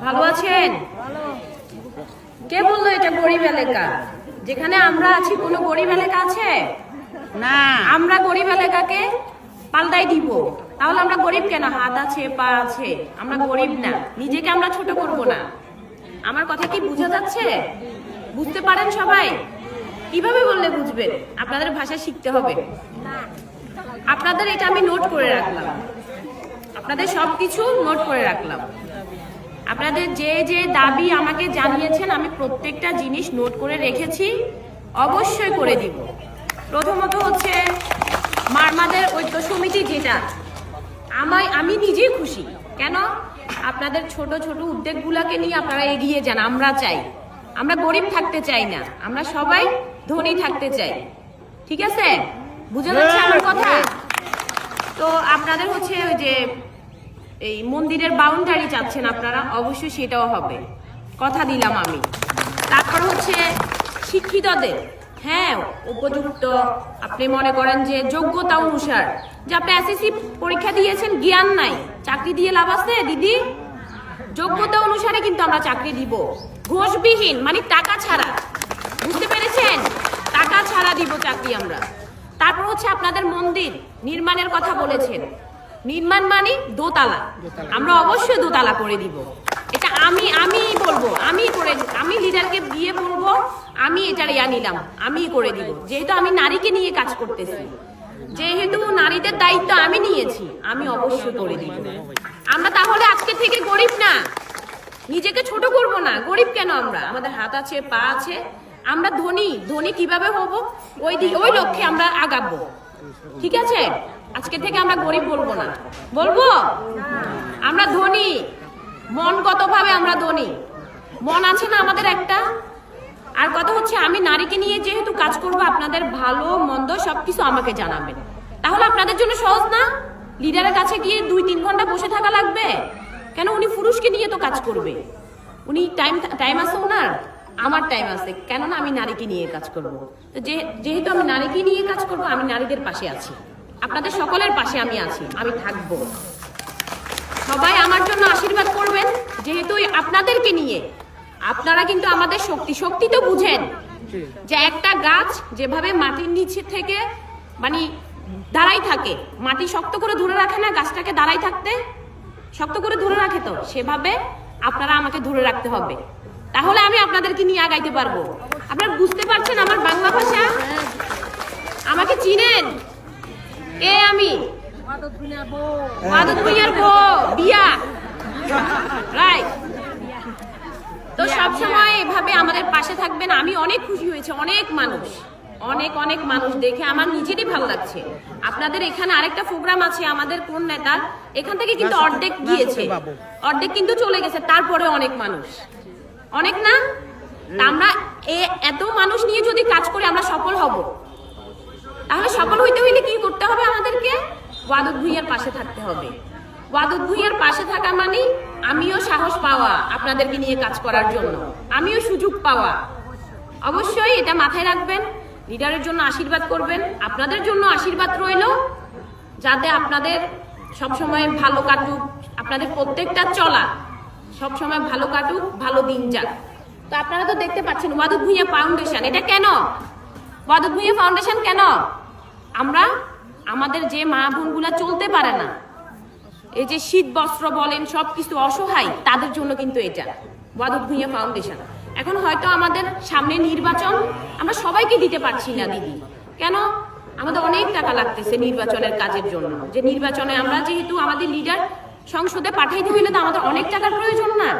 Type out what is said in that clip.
ভালো আছেন? কে বলল এটা গরিব এলাকা যেখানে আমরা আছি কোনো গরিব এলাকা আছে? না। আমরা গরিব এলাকাকে পাল্টাই দিব। তাহলে আমরা গরিব কেন? হাত আছে পা আছে। আমরা গরিব না। নিজেকে আমরা ছোট করব না। আমার কথা কি বোঝা যাচ্ছে? বুঝতে পারেন সবাই? কীভাবে বললে বুঝবেন? আপনাদের ভাষা শিখতে হবে। আপনাদের এটা আমি নোট করে রাখলাম। আপনাদের সব কিছু নোট করে রাখলাম। আপনাদের যে যে দাবি আমাকে জানিয়েছেন আমি প্রত্যেকটা জিনিস নোট করে রেখেছি অবশ্যই করে দিব। প্রথমত হচ্ছে মারমাদের ঐক্য সমিতি যেটা আমায় আমি নিজেই খুশি। কেন? আপনাদের ছোট ছোট উদ্যোগগুলোকে নিয়ে আপনারা এগিয়ে যান আমরা চাই। আমরা গরিব থাকতে চাই না আমরা সবাই ধনী থাকতে চাই। ঠিক আছে? বুঝে যাচ্ছে আমার কথা? তো আপনাদের হচ্ছে ওই যে এই মন্দিরের বাউন্ডারি চাচ্ছেন আপনারা, অবশ্যই সেটাও হবে। কথা দিলাম আমি। তারপর হচ্ছে শিক্ষিতদের। হ্যাঁ উপযুক্ত। আপনি মনে করেন যে যোগ্যতা অনুসার। যে আপনি এসএসসি পরীক্ষা দিয়েছেন, জ্ঞান নাই। চাকরি দিয়ে লাভ আছে, দিদি? যোগ্যতা অনুসারে কিন্তু আমরা চাকরি দিব। ঘোষবিহীন মানে টাকা ছাড়া। বুঝতে পেরেছেন? টাকা ছাড়া দিব চাকরি আমরা। তারপর হচ্ছে আপনাদের মন্দির, নির্মাণের কথা বলেছেন। নির্মাণ মানে দোতলা। আমরা অবশ্যই দোতলা করে দিব। এটা আমি আমি বলব, আমি করে, আমি লিডারকে দিয়ে বলব, আমি এটার ইয়া নিলাম, আমি করে দিব। যেহেতু আমি নারীকে নিয়ে কাজ করতেছি, যেহেতু নারীদের দায়িত্ব আমি নিয়েছি, আমি অবশ্যই করে দিব। আমরা তাহলে আজকে থেকে গরিব না, নিজেকে ছোট করব না। গরিব কেন আমরা? আমাদের হাত আছে, পা আছে, আমরা ধনী ধনী কীভাবে হব? ওই দি- ওই লক্ষ্যে আমরা আগাবো। ঠিক আছে? আজকে থেকে আমরা গরিব বলব না। বলব? আমরা ধনী। মনগতভাবে আমরা ধনী? মন আছে না আমাদের একটা? আর কথা হচ্ছে, আমি নারীকে নিয়ে যেহেতু কাজ করব, আপনাদের ভালো, মন্দ সবকিছু আমাকে জানাবেন। তাহলে আপনাদের জন্য সহজ না? লিডারের কাছে গিয়ে দুই, তিন ঘণ্টা বসে থাকা লাগবে? কেন উনি পুরুষকে নিয়ে তো কাজ করবে? উনি টাইম টাইম আছে ওনার, আমার টাইম আছে। কেননা আমি নারীকে নিয়ে কাজ করব। যেহেতু আমি নারীকে নিয়ে কাজ করব, আমি নারীদের পাশে আছি। আপনাদের সকলের পাশে আমি আছি আমি থাকব। সবাই আমার জন্য আশীর্বাদ করবেন যেহেতু আপনাদেরকে নিয়ে। আপনারা কিন্তু আমাদের শক্তি শক্তি তো বুঝেন যে একটা গাছ যেভাবে মাটির নিচে থেকে মানে দাঁড়াই থাকে মাটি শক্ত করে ধরে রাখে না গাছটাকে দাঁড়াই থাকতে? শক্ত করে ধরে রাখে তো সেভাবে আপনারা আমাকে ধরে রাখতে হবে। তাহলে আমি আপনাদেরকে নিয়ে আগাইতে পারব। আপনারা বুঝতে পারছেন আমার বাংলা ভাষা? আমাকে চিনেন? কে আমি। মাদক ভুইয়ার বউ। বিয়া। রাইট তো সব সময় এভাবে আমাদের পাশে থাকবেন। আমি অনেক খুশি হয়েছে অনেক মানুষ। অনেক অনেক মানুষ দেখে আমার নিজেরই ভালো লাগছে। আপনাদের এখানে আরেকটা প্রোগ্রাম আছে আমাদের কোন নেতার এখান থেকে কিন্তু অর্ধেক গিয়েছে। অর্ধেক কিন্তু চলে গেছে তারপরে অনেক মানুষ। অনেক না? আমরা এত মানুষ নিয়ে যদি কাজ করি আমরা সফল হব। তাহলে সফল হইতে হইলে কি করতে হবে আমাদেরকে? ওয়াদুদ ভুইয়ার পাশে থাকতে হবে। ওয়াদুদ ভুইয়ার পাশে থাকা মানে আমিও সাহস পাওয়া আপনাদেরকে নিয়ে কাজ করার জন্য। আমিও সুযোগ পাওয়া। অবশ্যই এটা মাথায় রাখবেন, লিডারের জন্য আশীর্বাদ করবেন। আপনাদের জন্য আশীর্বাদ রইল, যাতে আপনাদের সবসময় ভালো কাটুক, আপনাদের প্রত্যেকটা চলা সবসময় ভালো কাটুক, ভালো দিন যাক। তো আপনারা তো দেখতে পাচ্ছেন, ওয়াদুদ ভুইয়া ফাউন্ডেশন এটা কেন? ভুইয়া ফাউন্ডেশন কেন? আমরা আমাদের যে মা বোনগুলা চলতে পারে না এই যে শীত বস্ত্র বলেন সবকিছু অসহায় তাদের জন্য কিন্তু এটা ভুইয়া ফাউন্ডেশন। এখন হয়তো আমাদের সামনে নির্বাচন আমরা সবাইকে দিতে পারছি না দিদি। কেন? আমাদের অনেক টাকা লাগতেছে নির্বাচনের কাজের জন্য। যে নির্বাচনে আমরা যেহেতু আমাদের লিডার সংসদে পাঠাইতে হইলে তো আমাদের অনেক টাকার প্রয়োজন না।